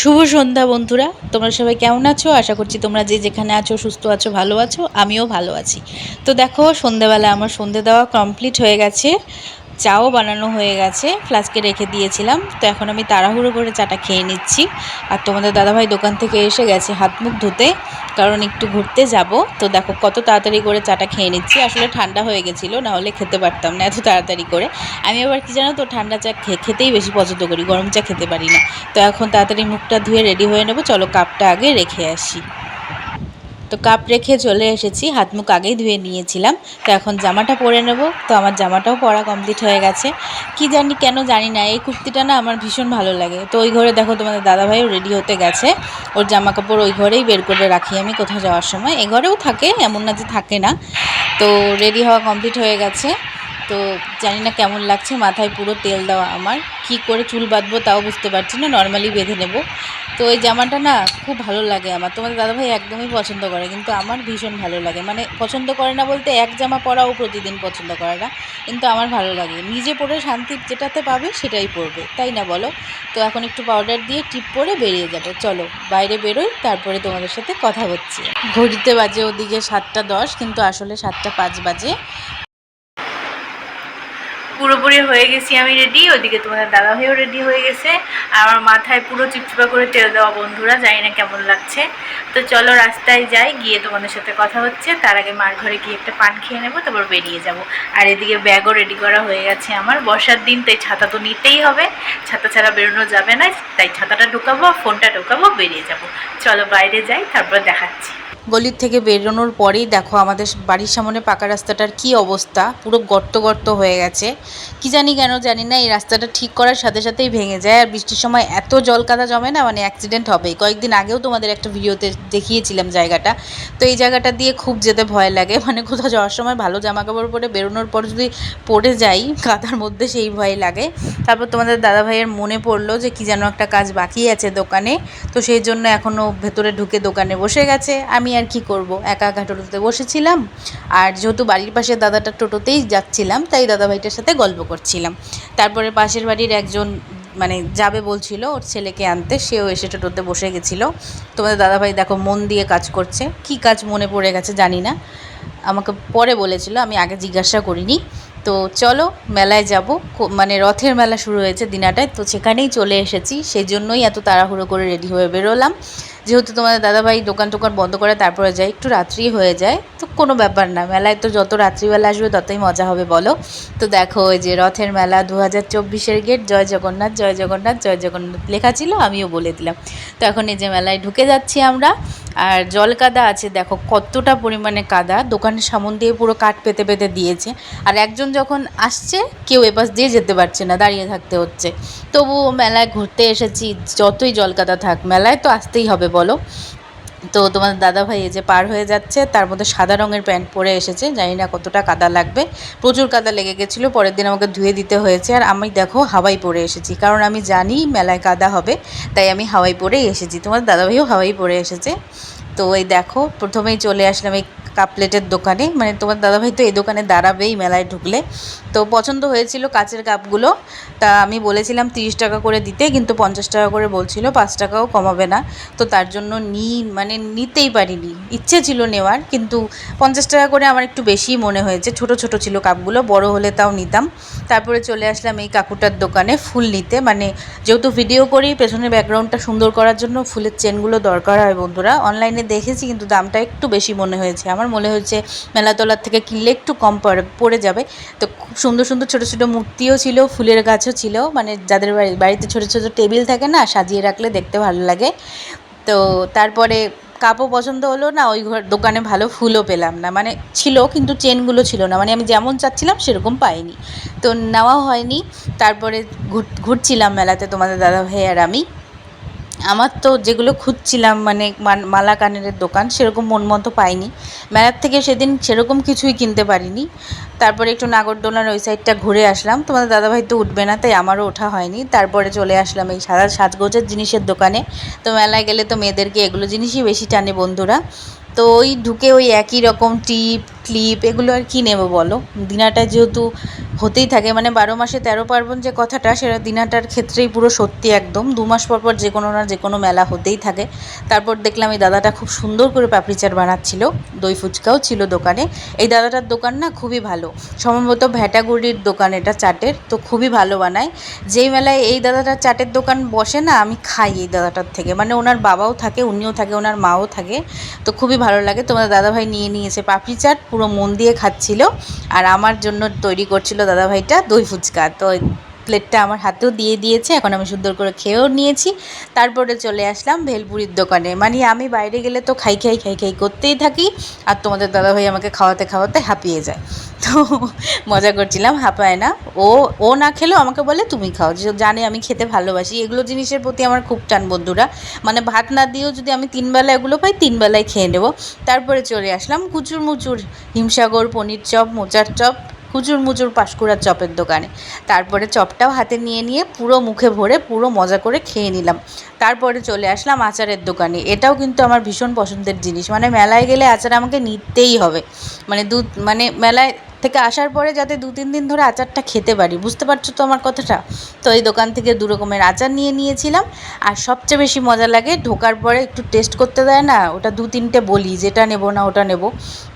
শুভ সন্ধ্যা বন্ধুরা। তোমরা সবাই কেমন আছো? আশা করছি তোমরা যে যেখানে আছো, সুস্থ আছো, ভালো আছো, আমিও ভালো আছি। তো দেখো সন্ধেবেলা আমার সন্ধে দেওয়া কমপ্লিট হয়ে গেছে। চাও বানানো হয়ে গেছে, ফ্লাস্কে রেখে দিয়েছিলাম। তো এখন আমি তাড়াহুড়ো করে চাটা খেয়ে নিচ্ছি। আর তোমাদের দাদাভাই দোকান থেকে এসে গেছে হাত মুখ ধুতে, কারণ একটু ঘুরতে যাব। তো দেখো কত তাড়াতাড়ি করে চাটা খেয়ে নিচ্ছি। আসলে ঠান্ডা হয়ে গেছিল নাহলে খেতে পারতাম না এত তাড়াতাড়ি করে। আমি আবার কি জানো তো, ঠান্ডা চা খেতেই বেশি পছন্দ করি, গরম চা খেতে পারি না। তো এখন তাড়াতাড়ি মুখটা ধুয়ে রেডি হয়ে নেব। চলো কাপটা আগে রেখে আসি। তো কাপ রেখে চলে এসেছি, হাত মুখ আগেই ধুয়ে নিয়েছিলাম, তো এখন জামাটা পরে নেব, তো আমার জামাটাও পরা কমপ্লিট হয়ে গেছে। কি জানি কেন জানি না, এই কুর্তিটা না আমার ভীষণ ভালো লাগে। তো ওই ঘরে দেখো তোমাদের দাদাভাইও রেডি হতে গেছে, ওর জামা কাপড় ওই ঘরেই বের করে রাখি আমি কোথাও যাওয়ার সময়। এ ঘরেও থাকে, এমন না যে থাকে না। তো রেডি হওয়া কমপ্লিট হয়ে গেছে। তো জানি না কেমন লাগছে, মাথায় পুরো তেল দেওয়া আমার। কি করে চুল বাঁধবো তাও বুঝতে পারছি না নর্মালি বেঁধে নেব। তো এই জামাটা না খুব ভালো লাগে আমার। তোমাদের দাদাভাই একদমই পছন্দ করে, কিন্তু আমার ভীষণ ভালো লাগে। মানে পছন্দ করে না বলতে এক জামা পরাও প্রতিদিন পছন্দ করে না, কিন্তু আমার ভালো লাগে। নিজে পরে শান্তি যেটাতে পাবে সেটাই পরবে, তাই না বলো? তো এখন একটু পাউডার দিয়ে টিপ পরে বেরিয়ে যাব। চলো, বাইরে বেরোই, তারপরে তোমাদের সাথে কথা হচ্ছে। ঘড়িতে বাজে ওদিকে সাতটা দশ, কিন্তু আসলে সাতটা পাঁচ বাজে। পুরোপুরি হয়ে গেছি আমি রেডি ওইদিকে তোমাদের দাদা ভাইও রেডি হয়ে গেছে। আর আমার মাথায় পুরো চিপচিপা করে তেল দেওয়া বন্ধুরা, জানি না কেমন লাগছে। তো চলো রাস্তায় যাই, গিয়ে তোমাদের সাথে কথা হচ্ছে। তার আগে মার ঘরে গিয়ে একটা পান খেয়ে নেব, তারপর বেরিয়ে যাব। আর এদিকে ব্যাগও রেডি করা হয়ে গেছে আমার। বর্ষার দিন, তাই ছাতা তো নিতেই হবে। ছাতা ছাড়া বেরোনো যাবে না, তাই ছাতাটা ঢুকাবো, ফোনটা ঢুকাবো, বেরিয়ে যাব। চলো বাইরে যাই, তারপর দেখাচ্ছি। গলির থেকে বেরোনোর পরেই দেখো আমাদের বাড়ির সামনে পাকা রাস্তাটার কি অবস্থা, পুরো গর্ত গর্ত হয়ে গেছে। কি জানি কেন জানি না, এই রাস্তাটা ঠিক করার সাথে সাথেই ভেঙে যায়। আর বৃষ্টির সময় এত জল কাদা জমে না মানে অ্যাক্সিডেন্ট হবেই। কয়েকদিন আগেও তোমাদের একটা ভিডিওতে দেখিয়েছিলাম জায়গাটা। তো এই জায়গাটা দিয়ে খুব যেতে ভয় লাগে। মানে কোথাও যাওয়ার সময় ভালো জামা কাপড় পরে বেরোনোর পর যদি পড়ে যাই কাদার মধ্যে সেই ভয় লাগে। তারপর তোমাদের দাদা ভাইয়ের মনে পড়ল যে কি যেন একটা কাজ বাকি আছে দোকানে। তো সেই জন্য এখনও ভেতরে ঢুকে দোকানে বসে গেছে। আমি আর কি করব? একা একা টোটোতে বসেছিলাম। আর যেহেতু বাড়ির পাশে দাদাটা টোটোতেই যাচ্ছিলাম, তাই দাদাভাইটার সাথে গল্প করছিলাম। তারপরে পাশের বাড়ির একজন মানে যাবে বলছিল ওর ছেলেকে আনতে, সেও এসে টোটোতে বসে গেছিল। তোমাদের দাদাভাই দেখো মন দিয়ে কাজ করছে। কি কাজ মনে পড়ে গেছে জানি না। আমাকে পরে বলেছিল, আমি আগে জিজ্ঞাসা করিনি। তো চলো, মেলায় যাব। মানে রথের মেলা শুরু হয়েছে দিনাটায়। তো সেখানেই চলে এসেছি। সেই জন্যই এত তাড়াহুড়ো করে রেডি হয়ে বেরোলাম। যেহেতু তোমাদের দাদাভাই দোকান টোকান বন্ধ করে তারপরে যায়, একটু রাত্রি হয়ে যায়। কোনো ব্যাপার না, মেলায় তো যত রাত্রিবেলা আসবে ততই মজা হবে, বলো। তো দেখো, ওই যে রথের মেলা দু হাজার চব্বিশের গেট, জয় জগন্নাথ জয় জগন্নাথ জয় জগন্নাথ লেখা ছিল, আমিও বলে দিলাম। তো এখন এই যে মেলায় ঢুকে যাচ্ছি আমরা, আর জল কাদা আছে, দেখো কতটা পরিমাণে কাদা দোকানের সামন দিয়ে পুরো কাঠ পেতে পেতে দিয়েছে। আর একজন যখন আসছে, কেউ এপাশ দিয়ে যেতে পারছে না, দাঁড়িয়ে থাকতে হচ্ছে। তবুও মেলায় ঘুরতে এসেছি, যতই জল কাদা থাক, মেলায় তো আসতেই হবে, বলো। তো তোমাদের দাদা ভাই এই যে পার হয়ে যাচ্ছে, তার মধ্যে সাদা রঙের প্যান্ট পরে এসেছে, জানি না কতটা কাদা লাগবে। প্রচুর কাদা লেগে গেছিল, পরের দিন আমাকে ধুয়ে দিতে হয়েছে। আর আমি দেখো হাওয়াই পরে এসেছি, কারণ আমি জানি মেলায় কাদা হবে, তাই আমি হাওয়াই পরেই এসেছি। তোমার দাদাভাইও হাওয়াই পরে এসেছে। তো এই দেখো, প্রথমেই চলে আসলাম এই কাপ প্লেটের দোকানে। মানে তোমার দাদাভাই তো এই দোকানে দাঁড়াবেই মেলায় ঢুকলে। তো পছন্দ হয়েছিল কাচের কাপগুলো। তা আমি বলেছিলাম তিরিশ টাকা করে দিতে, কিন্তু পঞ্চাশ টাকা করে বলছিল, পাঁচ টাকাও কমাবে না। তো তার জন্য নি মানে নিতেই পারিনি। ইচ্ছে ছিল নেওয়ার, কিন্তু পঞ্চাশ টাকা করে আমার একটু বেশিই মনে হয়েছে। ছোট ছোট ছিল কাপগুলো, বড় হলে তাও নিতাম। তারপরে চলে আসলাম এই কাকুটার দোকানে ফুল নিতে। মানে যেহেতু ভিডিও করি, পেছনের ব্যাকগ্রাউন্ডটা সুন্দর করার জন্য ফুলের চেনগুলো দরকার হয় বন্ধুরা। অনলাইনে দেখেছি কিন্তু দামটা একটু বেশি মনে হয়েছে। আমার মনে হয়েছে মেলাতলার থেকে কিনলে একটু কম পড়ে যাবে। তো খুব সুন্দর সুন্দর ছোটো ছোটো মূর্তিও ছিল, ফুলের গাছও ছিল। মানে যাদের বাড়ি, বাড়িতে ছোটো ছোটো টেবিল থাকে না, সাজিয়ে রাখলে দেখতে ভালো লাগে। তো তারপরে কাপও পছন্দ হলো না, ওই ঘর, দোকানে ভালো ফুলও পেলাম না। মানে ছিল কিন্তু চেনগুলো ছিল না। মানে আমি যেমন চাচ্ছিলাম সেরকম পাইনি। তো নেওয়া হয়নি। তারপরে ঘুর, ঘুরছিলাম মেলাতে তোমাদের দাদা ভাই আর আমি। আমার তো যেগুলো খুঁজছিলাম মানে মালা কানের দোকান, সেরকম মন মতো পাইনি। মেলার থেকে সেদিন সেরকম কিছুই কিনতে পারিনি। তারপরে একটু নাগরদোলার ওই সাইডটা ঘুরে আসলাম। তোমাদের দাদাভাই তো উঠবে না, তাই আমারও ওঠা হয়নি। তারপরে চলে আসলাম এই সাদা সাজগোজের জিনিসের দোকানে। তো মেলায় গেলে তো মেয়েদেরকে এগুলো জিনিসই বেশি টানে বন্ধুরা। তো ওই ঢুকে ওই একই রকম টিপ ক্লিপ এগুলো আর কি নেব বলো? দিনাটা যেহেতু হতেই থাকে মানে বারো মাসে তেরো পার্বণ যে কথাটা, সেটা দিনাটার ক্ষেত্রেই পুরো সত্যি একদম। দু মাস পর পর যে কোনো না যে কোনো মেলা হতেই থাকে। তারপর দেখলাম এই দাদাটা খুব সুন্দর করে পাপড়ি চাট বানাচ্ছিল, দই ফুচকাও ছিল দোকানে। এই দাদাটার দোকান না খুবই ভালো। সম্ভবত ভ্যাটাগুড়ির দোকান এটা চাটের, তো খুবই ভালো বানায়। যেই মেলায় এই দাদাটার চাটের দোকান বসে না, আমি খাই এই দাদাটার থেকে। মানে ওনার বাবাও থাকে, উনিও থাকে, ওনার মাও থাকে, তো খুবই ভালো লাগে। তোমাদের দাদাভাই নিয়ে নিয়েছে পাপড়ি চাট। পুরো মন দিয়ে খাচ্ছিল আর আমার জন্য তৈরি করছিল দাদাভাইটা দই ফুচকা। তো প্লেটটা আমার হাতেও দিয়ে দিয়েছে, এখন আমি সুন্দর করে খেয়েও নিয়েছি। তারপরে চলে আসলাম ভেলপুরির দোকানে। মানে আমি বাইরে গেলে তো খাই খাই খাই খাই করতেই থাকি আর তোমাদের দাদাভাই আমাকে খাওয়াতে খাওয়াতে হাঁপিয়ে যায়। তো মজা করছিলাম, হাঁপায় না। ও ও না খেলেও আমাকে বলে, তুমি খাও। যে জানে আমি খেতে ভালোবাসি। এগুলো জিনিসের প্রতি আমার খুব টান বন্ধুরা। মানে ভাত না দিয়েও যদি আমি তিনবেলা এগুলো পাই তিন বেলায় খেয়ে নেব। তারপরে চলে আসলাম কুচুর মুচুর হিমসাগর, পনির চপ, মোচার চপ কুচুর মুচুর পাঁশকুড়ার চপের দোকানে। তারপরে চপটাও হাতে নিয়ে নিয়ে পুরো মুখে ভরে পুরো মজা করে খেয়ে নিলাম। তারপরে চলে আসলাম আচারের দোকানে। এটাও কিন্তু আমার ভীষণ পছন্দের জিনিস। মানে মেলায় গেলে আচার আমাকে নিতেই হবে। মানে দুধ মানে মেলায় থেকে আসার পরে যাতে দু, তিন দিন ধরে আচারটা খেতে পারি, বুঝতে পারছ তো আমার কথাটা? তো এই দোকান থেকে দু রকমের আচার নিয়ে নিয়েছিলাম। আর সবচেয়ে বেশি মজা লাগে, ঢোকার পরে একটু টেস্ট করতে দেয় না, ওটা দু, তিনটে বলি, যেটা নেব না ওটা নেব।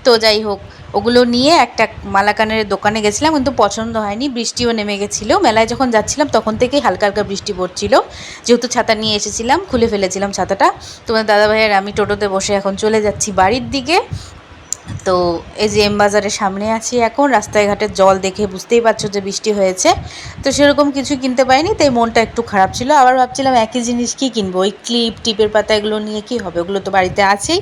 তো যাই হোক, ওগুলো নিয়ে একটা মালাকানের দোকানে গেছিলাম, কিন্তু পছন্দ হয়নি, বৃষ্টিও নেমে গেছিল। মেলায় যখন যাচ্ছিলাম, তখন থেকেই হালকা হালকা বৃষ্টি পড়ছিল। যেহেতু ছাতা নিয়ে এসেছিলাম, খুলে ফেলেছিলাম ছাতাটা। তোমার দাদা দাদাভাইয়ের, আমি টোটোতে বসে এখন চলে যাচ্ছি বাড়ির দিকে। তো এই যে এম বাজারের সামনে আছি এখন রাস্তায় ঘাটে জল দেখে বুঝতেই পারছ যে বৃষ্টি হয়েছে। তো সেরকম কিছু কিনতে পারিনি, তাই মনটা একটু খারাপ ছিল। আবার ভাবছিলাম একই জিনিস কি কিনবো, ওই ক্লিপ, টিপের পাতা এগুলো নিয়ে কি হবে? ওগুলো তো বাড়িতে আছেই।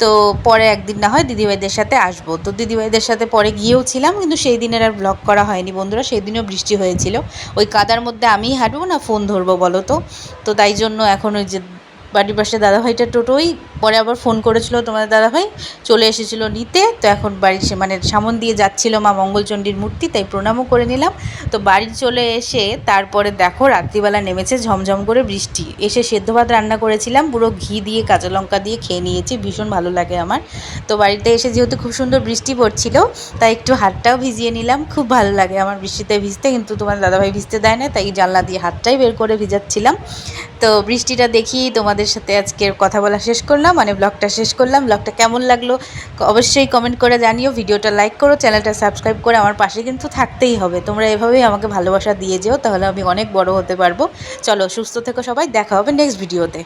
তো পরে একদিন না হয় দিদিভাইদের সাথে আসব। তো দিদিভাইদের সাথে পরে গিয়েও ছিলাম, কিন্তু সেই দিনের আর ব্লগ করা হয়নি বন্ধুরা, সেই দিনও বৃষ্টি হয়েছিল। ওই কাদার মধ্যে আমিই হাঁটবো না, ফোন ধরবো বলো তো? তো তাই জন্য এখন ওই যে বাড়ির পাশে দাদাভাইটা টোটোই, পরে আবার ফোন করেছিল তোমাদের দাদাভাই, চলে এসেছিল নিতে, তো এখন বাড়ির সে মানে সামন দিয়ে যাচ্ছিল মা মঙ্গলচণ্ডীর মূর্তি, তাই প্রণামও করে নিলাম। তো বাড়ি চলে এসে তারপরে দেখো রাত্রিবেলা নেমেছে ঝমঝম করে বৃষ্টি। এসে সেদ্ধ ভাত রান্না করেছিলাম, পুরো ঘি দিয়ে, কাঁচা লঙ্কা দিয়ে খেয়ে নিয়েছি, ভীষণ ভালো লাগে আমার। তো বাড়িতে এসে যেহেতু খুব সুন্দর বৃষ্টি পড়ছিল, তাই একটু হাতটাও ভিজিয়ে নিলাম, খুব ভালো লাগে আমার বৃষ্টিতে ভিজতে, কিন্তু তোমার দাদাভাই ভিজতে দেয় না, তাই জানলা দিয়ে হাতটাই বের করে ভিজাচ্ছিলাম। তো বৃষ্টিটা দেখি তোমাদের সাথে আজকে কথা বলা শেষ করলাম মানে ব্লগটা শেষ করলাম। ব্লগটা কেমন লাগল অবশ্যই কমেন্ট করে জানিও, ভিডিওটা লাইক করো চ্যানেলটা সাবস্ক্রাইব করে আমার পাশে কিন্তু থাকতেই হবে। তোমরা এভাবেই আমাকে ভালোবাসা দিয়ে যেও, তাহলে আমি অনেক বড় হতে পারব। চলো, সুস্থ থেকো সবাই, দেখা হবে নেক্সট ভিডিওতে